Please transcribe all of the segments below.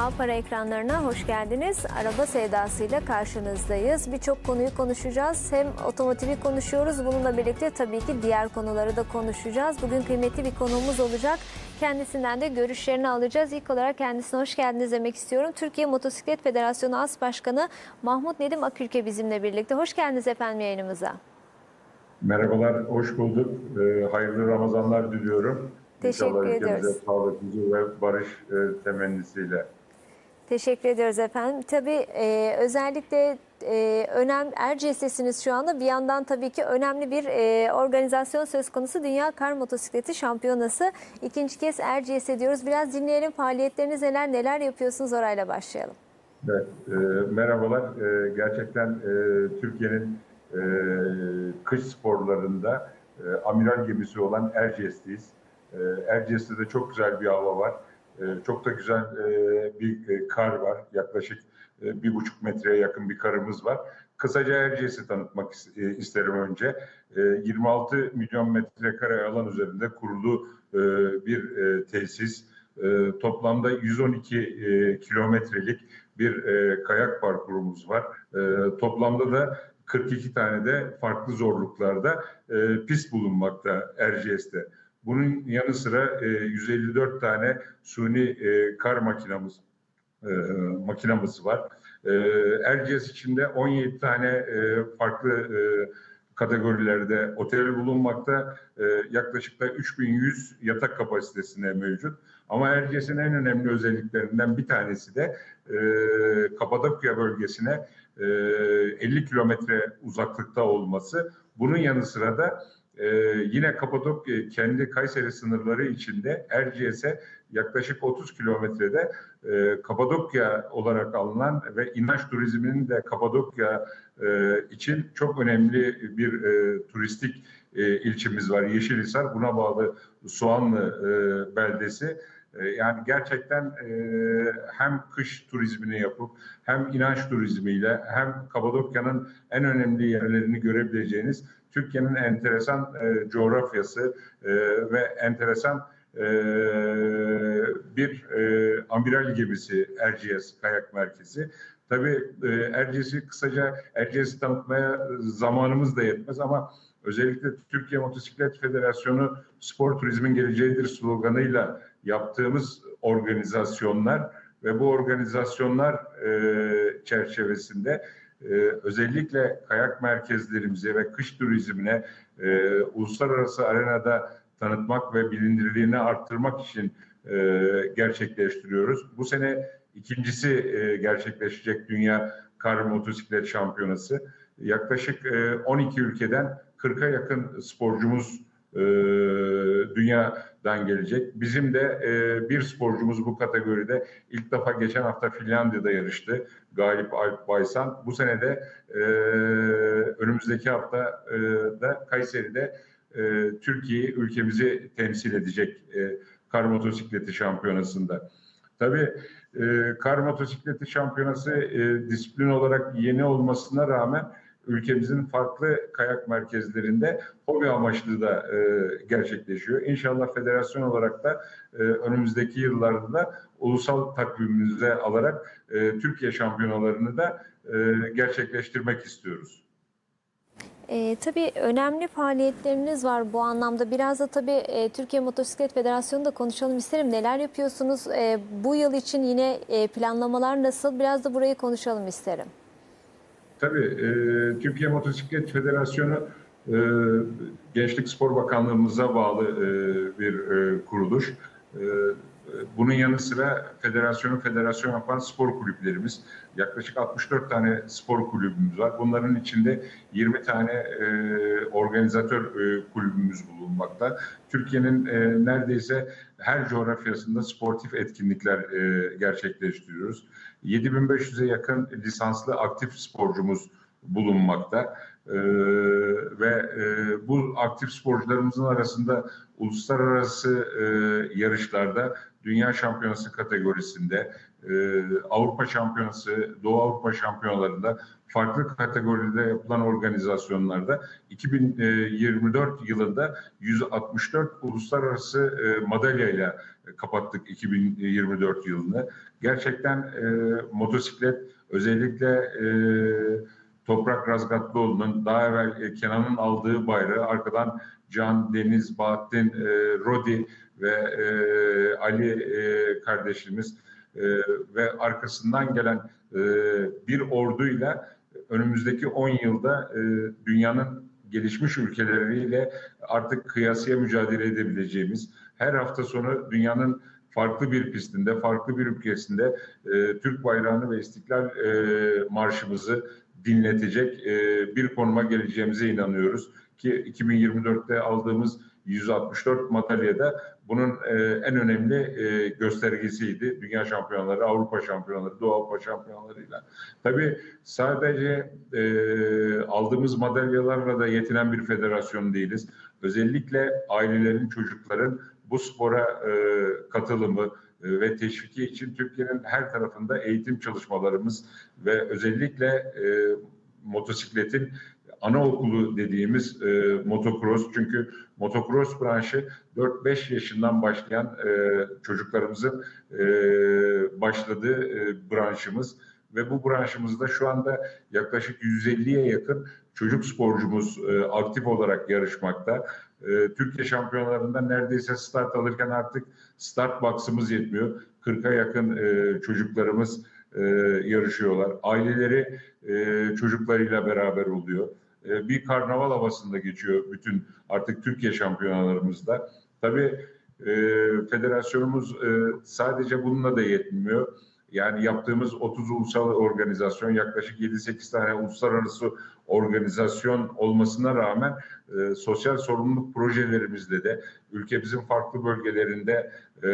A Para ekranlarına hoş geldiniz. Araba sevdasıyla karşınızdayız. Birçok konuyu konuşacağız. Hem otomotivi konuşuyoruz. Bununla birlikte tabii ki diğer konuları da konuşacağız. Bugün kıymetli bir konuğumuz olacak. Kendisinden de görüşlerini alacağız. İlk olarak kendisine hoş geldiniz demek istiyorum. Türkiye Motosiklet Federasyonu As Başkanı Mahmut Nedim Akülke bizimle birlikte. Hoş geldiniz efendim yayınımıza. Merhabalar, hoş bulduk. Ee, hayırlı Ramazanlar diliyorum. Teşekkür İnşallah ediyoruz. sağlık, huzur ve barış e, temennisiyle. Teşekkür ediyoruz efendim. Tabii e, özellikle e, önem Erciyes'tesiniz şu anda. Bir yandan tabii ki önemli bir e, organizasyon söz konusu. Dünya Kar Motosikleti Şampiyonası. İkinci kez Erciyes'e diyoruz. Biraz dinleyelim faaliyetleriniz neler, neler yapıyorsunuz orayla başlayalım. Evet, e, merhabalar. E, gerçekten e, Türkiye'nin e, kış sporlarında e, amiral gemisi olan Erciyes'teyiz. E, Erciyes'te de çok güzel bir hava var. E, çok da güzel e, bir e, kar var. Yaklaşık e, bir buçuk metreye yakın bir karımız var. Kısaca Erciyes'i tanıtmak is- isterim önce. E, 26 milyon metrekare alan üzerinde kurulu bir tesis. Toplamda 112 e, kilometrelik bir kayak parkurumuz var. Toplamda da 42 tane de farklı zorluklarda pist bulunmakta Erciyes'te. Bunun yanı sıra e, 154 tane suni e, kar makinamız e, makinamız var. E, Erciyes içinde 17 tane e, farklı e, kategorilerde otel bulunmakta. E, yaklaşık da 3100 yatak kapasitesine mevcut. Ama Erciyes'in en önemli özelliklerinden bir tanesi de e, Kapadokya bölgesine e, 50 kilometre uzaklıkta olması. Bunun yanı sıra da e, yine Kapadokya kendi Kayseri sınırları içinde Erciyes'e yaklaşık 30 kilometrede e, Kapadokya olarak alınan ve inanç turizminin de Kapadokya e, için çok önemli bir e, turistik e, ilçemiz var. Yeşilhisar buna bağlı Soğanlı e, beldesi. E, Yani gerçekten e, hem kış turizmini yapıp hem inanç turizmiyle hem Kapadokya'nın en önemli yerlerini görebileceğiniz Türkiye'nin enteresan e, coğrafyası e, ve enteresan e, bir e, amiral gemisi Erciyes Kayak Merkezi. Tabii e, Erciyes'i kısaca Erciyes'i tanıtmaya zamanımız da yetmez ama özellikle Türkiye Motosiklet Federasyonu spor turizmin geleceğidir sloganıyla yaptığımız organizasyonlar ve bu organizasyonlar e, çerçevesinde e, özellikle kayak merkezlerimize ve kış turizmine e, uluslararası arenada tanıtmak ve bilinirliğini arttırmak için e, gerçekleştiriyoruz. Bu sene ikincisi e, gerçekleşecek Dünya Kar Motosiklet Şampiyonası. Yaklaşık e, 12 ülkeden 40'a yakın sporcumuz e, dünyadan gelecek. Bizim de e, bir sporcumuz bu kategoride ilk defa geçen hafta Finlandiya'da yarıştı. Galip Alp Baysan. Bu sene de e, önümüzdeki hafta e, da Kayseri'de e, Türkiye'yi, ülkemizi temsil edecek e, kar motosikleti şampiyonasında. Tabii e, kar motosikleti şampiyonası e, disiplin olarak yeni olmasına rağmen ülkemizin farklı kayak merkezlerinde hobi amaçlı da e, gerçekleşiyor. İnşallah federasyon olarak da e, önümüzdeki yıllarda da ulusal takvimimize alarak e, Türkiye şampiyonalarını da e, gerçekleştirmek istiyoruz. E, tabii önemli faaliyetleriniz var bu anlamda. Biraz da tabii e, Türkiye Motosiklet Federasyonu da konuşalım isterim. Neler yapıyorsunuz? E, bu yıl için yine e, planlamalar nasıl? Biraz da burayı konuşalım isterim. Tabii e, Türkiye Motosiklet Federasyonu e, Gençlik Spor Bakanlığımıza bağlı e, bir e, kuruluş. E, bunun yanı sıra federasyonu federasyon yapan spor kulüplerimiz. Yaklaşık 64 tane spor kulübümüz var. Bunların içinde 20 tane e, organizatör e, kulübümüz bulunmakta. Türkiye'nin e, neredeyse her coğrafyasında sportif etkinlikler e, gerçekleştiriyoruz. 7500'e yakın lisanslı aktif sporcumuz bulunmakta. Ee, ve e, bu aktif sporcularımızın arasında uluslararası e, yarışlarda dünya şampiyonası kategorisinde e, Avrupa Şampiyonası, Doğu Avrupa Şampiyonalarında farklı kategoride yapılan organizasyonlarda 2024 yılında 164 uluslararası e, madalyayla kapattık 2024 yılını. Gerçekten e, motosiklet özellikle e, Toprak Razgatlıoğlu'nun daha evvel e, Kenan'ın aldığı bayrağı arkadan Can, Deniz, Bahattin, e, Rodi ve e, Ali e, kardeşimiz e, ve arkasından gelen e, bir orduyla önümüzdeki 10 yılda e, dünyanın gelişmiş ülkeleriyle artık kıyasıya mücadele edebileceğimiz, her hafta sonu dünyanın farklı bir pistinde, farklı bir ülkesinde e, Türk bayrağını ve İstiklal e, Marşımızı dinletecek e, bir konuma geleceğimize inanıyoruz. Ki 2024'te aldığımız 164 madalyada bunun e, en önemli e, göstergesiydi. Dünya şampiyonları, Avrupa şampiyonları, Doğu Avrupa şampiyonlarıyla. Tabii sadece e, aldığımız madalyalarla da yetinen bir federasyon değiliz. Özellikle ailelerin, çocukların bu spora e, katılımı e, ve teşviki için Türkiye'nin her tarafında eğitim çalışmalarımız ve özellikle e, motosikletin anaokulu dediğimiz e, motocross çünkü motocross branşı 4-5 yaşından başlayan e, çocuklarımızın e, başladığı e, branşımız ve bu branşımızda şu anda yaklaşık 150'ye yakın çocuk sporcumuz e, aktif olarak yarışmakta. E, Türkiye şampiyonlarında neredeyse start alırken artık start box'ımız yetmiyor. 40'a yakın e, çocuklarımız e, yarışıyorlar. Aileleri e, çocuklarıyla beraber oluyor. E, bir karnaval havasında geçiyor bütün artık Türkiye şampiyonalarımızda. Tabii e, federasyonumuz e, sadece bununla da yetmiyor. Yani yaptığımız 30 ulusal organizasyon yaklaşık 7-8 tane uluslararası organizasyon olmasına rağmen e, sosyal sorumluluk projelerimizde de ülkemizin farklı bölgelerinde, e,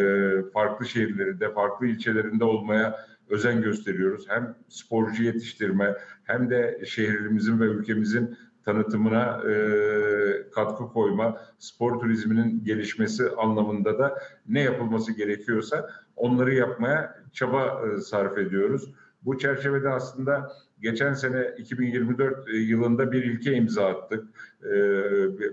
farklı şehirlerinde, farklı ilçelerinde olmaya özen gösteriyoruz. Hem sporcu yetiştirme hem de şehrimizin ve ülkemizin tanıtımına e, katkı koyma, spor turizminin gelişmesi anlamında da ne yapılması gerekiyorsa onları yapmaya çaba e, sarf ediyoruz. Bu çerçevede aslında geçen sene 2024 yılında bir ilke imza attık. E,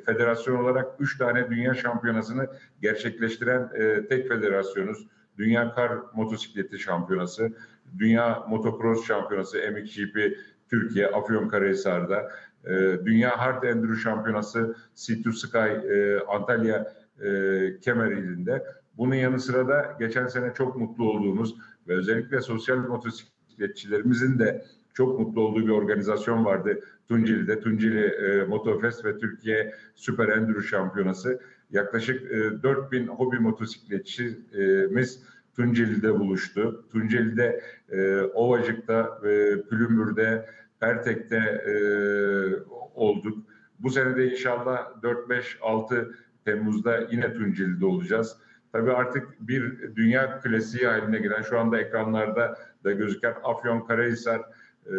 federasyon olarak 3 tane dünya şampiyonasını gerçekleştiren e, tek federasyonuz. Dünya Kar Motosikleti Şampiyonası, Dünya Motocross Şampiyonası MXGP Türkiye Afyonkarahisar'da, e, Dünya Hard Enduro Şampiyonası Sea to Sky e, Antalya e, Kemer ilinde. Bunun yanı sıra da geçen sene çok mutlu olduğumuz ve özellikle sosyal motosikletçilerimizin de çok mutlu olduğu bir organizasyon vardı Tunceli'de. Tunceli e, Motofest ve Türkiye Süper Enduro Şampiyonası. Yaklaşık e, 4000 hobi motosikletçimiz Tunceli'de buluştu. Tunceli'de, e, Ovacık'ta, e, Pülümbür'de, Pertek'te e, olduk. Bu sene de inşallah 4-5-6 Temmuz'da yine Tunceli'de olacağız. Tabii artık bir dünya klasiği haline gelen şu anda ekranlarda da gözüken Afyonkarahisar e,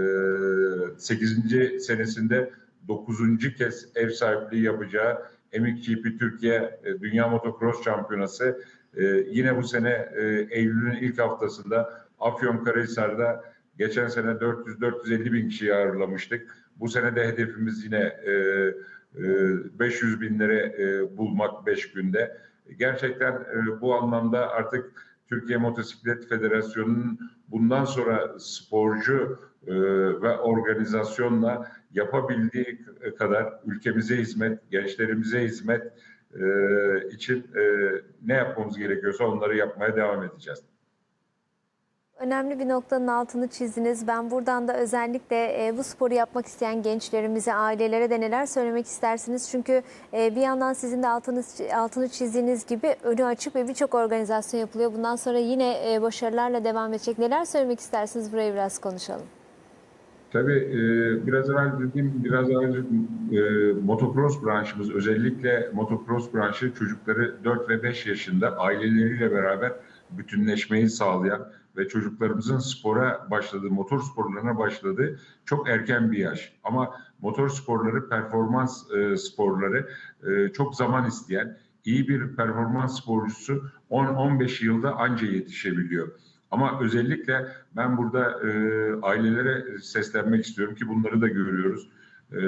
8. senesinde 9. kez ev sahipliği yapacağı MXGP Türkiye e, Dünya Motocross Şampiyonası e, yine bu sene e, Eylül'ün ilk haftasında Afyonkarahisar'da geçen sene 400-450 bin kişiyi ağırlamıştık. Bu sene de hedefimiz yine e, e, 500 binleri e, bulmak 5 günde. Gerçekten bu anlamda artık Türkiye Motosiklet Federasyonu'nun bundan sonra sporcu e, ve organizasyonla yapabildiği kadar ülkemize hizmet, gençlerimize hizmet e, için e, ne yapmamız gerekiyorsa onları yapmaya devam edeceğiz. Önemli bir noktanın altını çizdiniz. Ben buradan da özellikle e, bu sporu yapmak isteyen gençlerimize, ailelere de neler söylemek istersiniz? Çünkü e, bir yandan sizin de altını, altını çizdiğiniz gibi önü açık ve birçok organizasyon yapılıyor. Bundan sonra yine e, başarılarla devam edecek. Neler söylemek istersiniz? Burayı biraz konuşalım. Tabii e, biraz evvel dediğim, biraz evvel e, motocross branşımız özellikle motocross branşı çocukları 4 ve 5 yaşında aileleriyle beraber bütünleşmeyi sağlayan ve çocuklarımızın spora başladığı, motor sporlarına başladığı çok erken bir yaş. Ama motor sporları, performans e, sporları e, çok zaman isteyen, iyi bir performans sporcusu 10-15 yılda anca yetişebiliyor. Ama özellikle ben burada e, ailelere seslenmek istiyorum ki bunları da görüyoruz. E,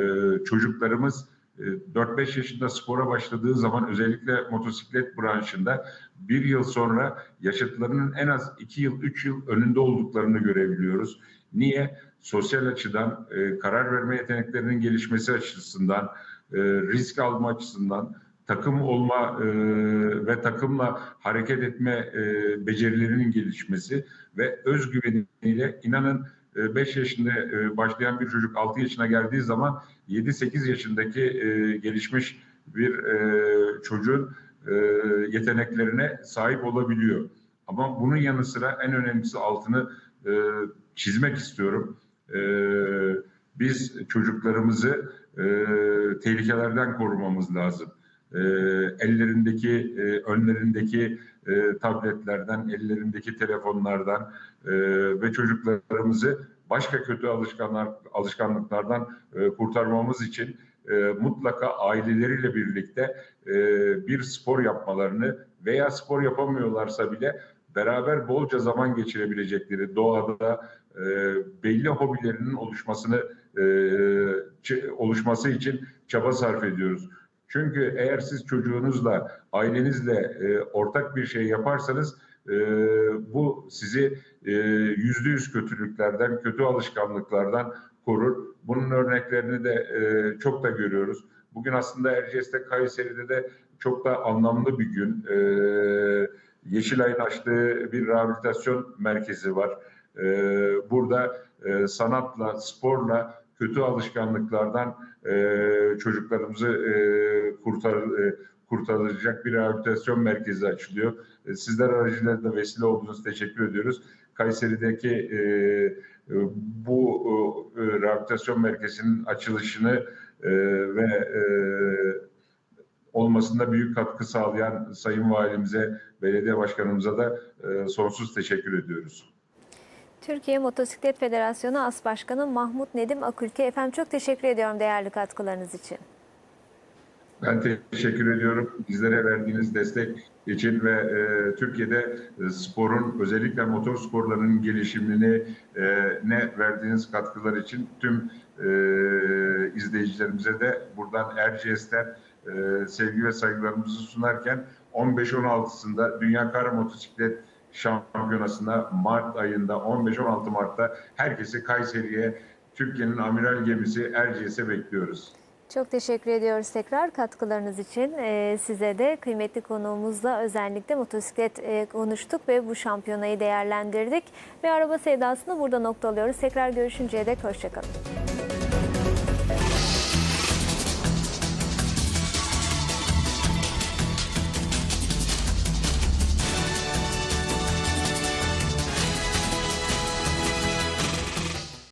çocuklarımız e, 4-5 yaşında spora başladığı zaman özellikle motosiklet branşında bir yıl sonra yaşıtlarının en az 2 yıl, 3 yıl önünde olduklarını görebiliyoruz. Niye? Sosyal açıdan, e, karar verme yeteneklerinin gelişmesi açısından, e, risk alma açısından, takım olma e, ve takımla hareket etme e, becerilerinin gelişmesi ve özgüveniyle inanın 5 yaşında e, başlayan bir çocuk 6 yaşına geldiği zaman 7-8 yaşındaki e, gelişmiş bir e, çocuğun e, yeteneklerine sahip olabiliyor. Ama bunun yanı sıra en önemlisi altını e, çizmek istiyorum. E, biz çocuklarımızı e, tehlikelerden korumamız lazım. E, ellerindeki, e, önlerindeki e, tabletlerden, ellerindeki telefonlardan e, ve çocuklarımızı başka kötü alışkanlar, alışkanlıklardan e, kurtarmamız için e, mutlaka aileleriyle birlikte e, bir spor yapmalarını veya spor yapamıyorlarsa bile beraber bolca zaman geçirebilecekleri doğada e, belli hobilerinin oluşmasını e, oluşması için çaba sarf ediyoruz. Çünkü eğer siz çocuğunuzla, ailenizle e, ortak bir şey yaparsanız e, bu sizi e, yüzde yüz kötülüklerden, kötü alışkanlıklardan korur. Bunun örneklerini de e, çok da görüyoruz. Bugün aslında Erciyes'te, Kayseri'de de çok da anlamlı bir gün. E, Yeşilay'ın açtığı bir rehabilitasyon merkezi var. E, burada e, sanatla, sporla, kötü alışkanlıklardan e, çocuklarımızı e, kurtar, e, kurtaracak bir rehabilitasyon merkezi açılıyor. E, Sizler aracılığıyla da vesile olduğunuz teşekkür ediyoruz. Kayseri'deki e, e, bu e, rehabilitasyon merkezinin açılışını e, ve e, olmasında büyük katkı sağlayan Sayın Valimize, Belediye Başkanımıza da e, sonsuz teşekkür ediyoruz. Türkiye Motosiklet Federasyonu As Başkanı Mahmut Nedim Akülke. Efendim çok teşekkür ediyorum değerli katkılarınız için. Ben teşekkür ediyorum bizlere verdiğiniz destek için ve e, Türkiye'de e, sporun özellikle motor sporlarının gelişimini e, ne verdiğiniz katkılar için tüm e, izleyicilerimize de buradan Erciyes'ten e, sevgi ve saygılarımızı sunarken 15-16'sında Dünya Kara Motosiklet Şampiyonası'na Mart ayında 15-16 Mart'ta herkesi Kayseri'ye Türkiye'nin amiral gemisi Erciyes'e bekliyoruz. Çok teşekkür ediyoruz tekrar katkılarınız için. Ee, size de kıymetli konuğumuzla özellikle motosiklet e, konuştuk ve bu şampiyonayı değerlendirdik. Ve araba sevdasını burada noktalıyoruz. Tekrar görüşünceye dek hoşçakalın.